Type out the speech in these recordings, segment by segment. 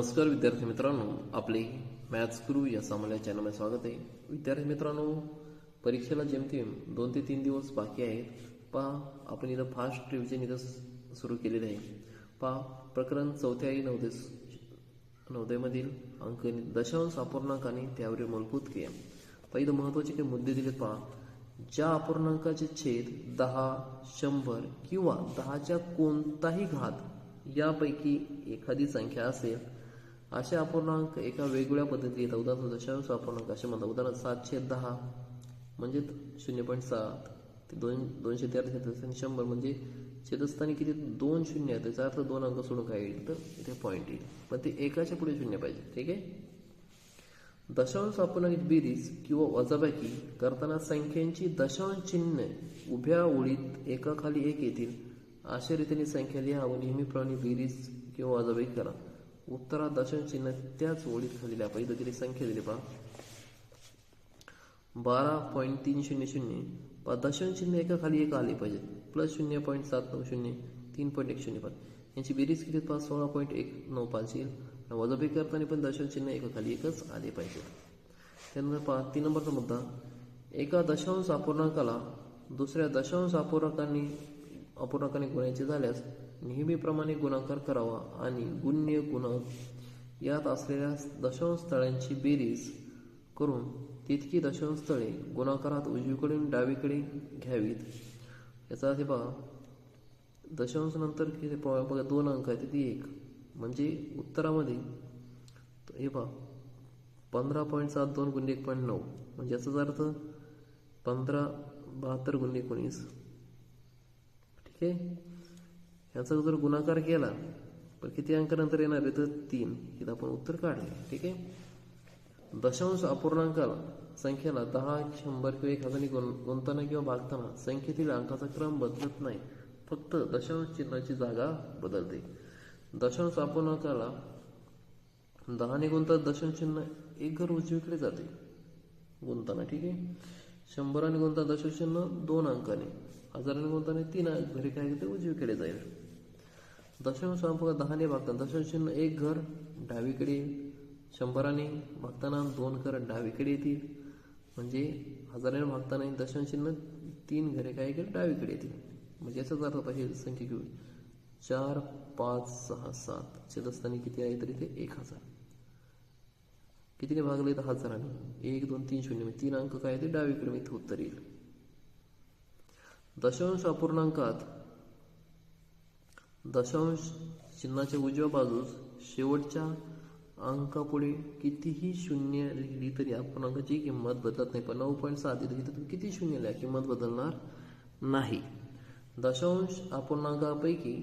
नमस्कार विद्यार्थी मित्रांनो आपले मॅथ्स गुरु या सामान्य चॅनलमध्ये स्वागत आहे. विद्यार्थी मित्रांनो परीक्षेला जेमतेम दोन ते तीन दिवस बाकी आहेत. पहा आपण इथं फास्ट रिव्हिजन इथं सुरू केलेलं आहे. पहा प्रकरण चौथ्या आई नवदे नवदेमधील अंक दशांश अपूर्णांक आणि त्यावरील मूलभूत क्रिया. पहिलं महत्त्वाचे काही मुद्दे दिलेत पहा. ज्या अपूर्णांकाचे छेद दहा शंभर किंवा दहाच्या कोणताही घात यापैकी एखादी संख्या असेल असे अपूर्णांक एका वेगवेगळ्या पद्धती येतात. उदाहरण दशांश अपूर्णांक असे म्हणतात. उदाहरण सातशे दहा म्हणजे शून्य पॉईंट सात. ते दोन दोनशे तेरा छत्तीस आणि शंभर म्हणजे छेदस्थानी किती? दोन शून्य आहे. त्याचा अर्थ दोन अंक सोडून काय येईल? तर इथे पॉईंट येईल. पण ते एकाच्या पुढे शून्य पाहिजे. ठीक आहे? दशांश अपूर्णांक बेरीज किंवा वजाबाकी करताना संख्यांची दशांश चिन्ह उभ्या ओळीत एकाखाली एक येतील. अशा रीतीने संख्या लिहा व नेहमीप्रमाणे बेरीज किंवा वजाबाकी करा. उत्तरात दशांश चिन्ह त्याच ओळीत खाली आपण पहिलं तिथे संख्या दिली पहा. बारा पॉईंट तीन शून्य शून्य. पहा दशांश चिन्ह एका खाली एक आले पाहिजे. प्लस शून्य पॉईंट सात नऊ शून्य. तीन पॉईंट एक शून्य पाच यांची बेरीज किती पाच सोळा पॉईंट एक नऊ पाच येईल. आणि करताना पण दशांश चिन्ह एका खाली एकच आले पाहिजे. त्यानंतर पहा तीन नंबरचा मुद्दा. एका दशांश अपूर्णांकाला दुसऱ्या दशांश अपूर्णांकांनी अपूर्णांकाने गुणायचे झाल्यास नेहमीप्रमाणे गुणाकार करावा आणि गुण्य गुणक यात असलेल्या दशांश स्थळांची बेरीज करून तितकी दशांश स्थळे गुणाकारात उजवीकडून डावीकडे घ्यावीत. याचा अर्थ पहा दशांश नंतर किती बघा दोन अंक आहेत तिथे एक? म्हणजे उत्तरामध्ये हे पहा पंधरा पॉईंट सात दोन गुणिले एक पॉईंट नऊ. म्हणजे याचाच अर्थ पंधरा बहात्तर गुणिले एकोणीस. ठीक आहे? ह्याचा जर गुणाकार केला पण किती अंकानंतर येणार आहे? तर तीन. इथं आपण उत्तर काढले. ठीक आहे? दशांश अपूर्णांकाला संख्येला दहा शंभर किंवा एक हजारांनी गुण गुंतताना किंवा भागताना संख्येतील अंकाचा क्रम बदलत नाही. फक्त दशांश चिन्हाची जागा बदलते. दशांश अपूर्णांकाला दहाने गुंतात दशांश चिन्ह एक घर उजवीकडे जाते. गुंताना ठीक आहे? शंभराने गुंता दशांश दोन अंकाने हजाराने गुंताने तीन अंक घरी काय ते उजवीकडे जाईल. दशांश अंक दहाने भागताना दशांश एक घर डावीकडे येईल शंभराने भागताना दोन घर डावीकडे येतील म्हणजे हजाराने भागताना दशांश तीन घरे काय इकडे डावीकडे येतील म्हणजे याचाच अर्थ पाहिजे संख्या घेऊन चार पाच सहा सात. छेदस्थानी किती आहे? तरी ते एक हजार. कितीने भागले तर जणांनी एक दोन तीन शून्य. तीन अंक काय ते डावीकडे मी उत्तर येईल. दशांश अपूर्णांकात दशांश चिन्हाच्या उजव्या बाजूस शेवटच्या अंकापुढे कितीही शून्य लिहिली तरी अपूर्णांकाची किंमत बदलत नाही. पण नऊ पॉईंट सात इथं तुम्ही किती शून्य लिहा किंमत बदलणार नाही. दशांश अपूर्णांकापैकी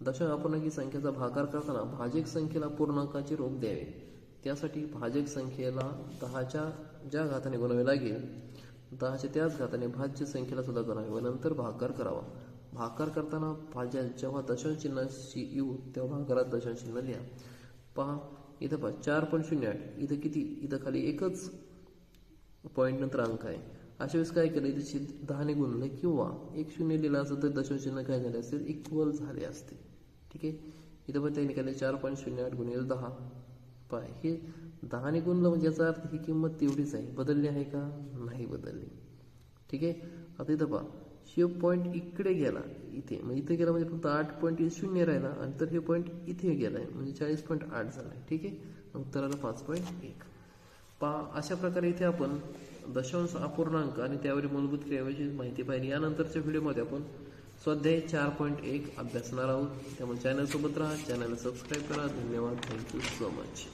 दशांश अपूर्णांकी संख्येचा भाकार करताना भाजक संख्येला पूर्णांकाचे रोख द्यावे. त्यासाठी भाजक संख्येला दहाच्या ज्या घाताने गुणावे लागेल दहाच्या त्याच घाताने भाज्य संख्येला सुद्धा गुणावे व नंतर भागाकार करावा. भागाकार करताना भाज्या जेव्हा दशांश चिन्हाशी येऊ तेव्हा भागारात दशांश चिन्ह लिहा. पहा इथं पहा चार पॉईंट शून्य आठ. इथं किती? इथं खाली एकच पॉईंट नंतर अंक आहे. अशा वेळेस काय केलं? इथे दहाने गुणले किंवा एक शून्य लिहिलं असतं तर दशांश चिन्ह काय झाले असते इक्वल झाले असते. ठीक आहे? इथं पण त्यांनी केलं चार पॉईंट शून्य आठ गुणिले दहा. पाय हे दहाने गुणलं म्हणजे याचा अर्थ ही किंमत तेवढीच आहे. बदलली आहे का? नाही बदलली. ठीक आहे? आता इथं पहा. शिव पॉईंट इकडे गेला इथे. म्हणजे इथे गेला म्हणजे फक्त आठ पॉईंट शून्य राहिला. आणि तर हे पॉईंट इथे गेलाय. म्हणजे चाळीस पॉईंट आठ झालाय. ठीक आहे? उत्तराला पाच पॉईंट एक. पहा अशा प्रकारे इथे आपण दशांश अपूर्णांक आणि त्यावरील मूलभूत क्रियाविषयी माहिती पाहिली. यानंतरच्या व्हिडिओमध्ये आपण स्वाध्याय चार पॉईंट एक अभ्यासणार आहोत. त्यामुळे चॅनलसोबत राहा. चॅनलला सबस्क्राईब करा. धन्यवाद. Thank you so much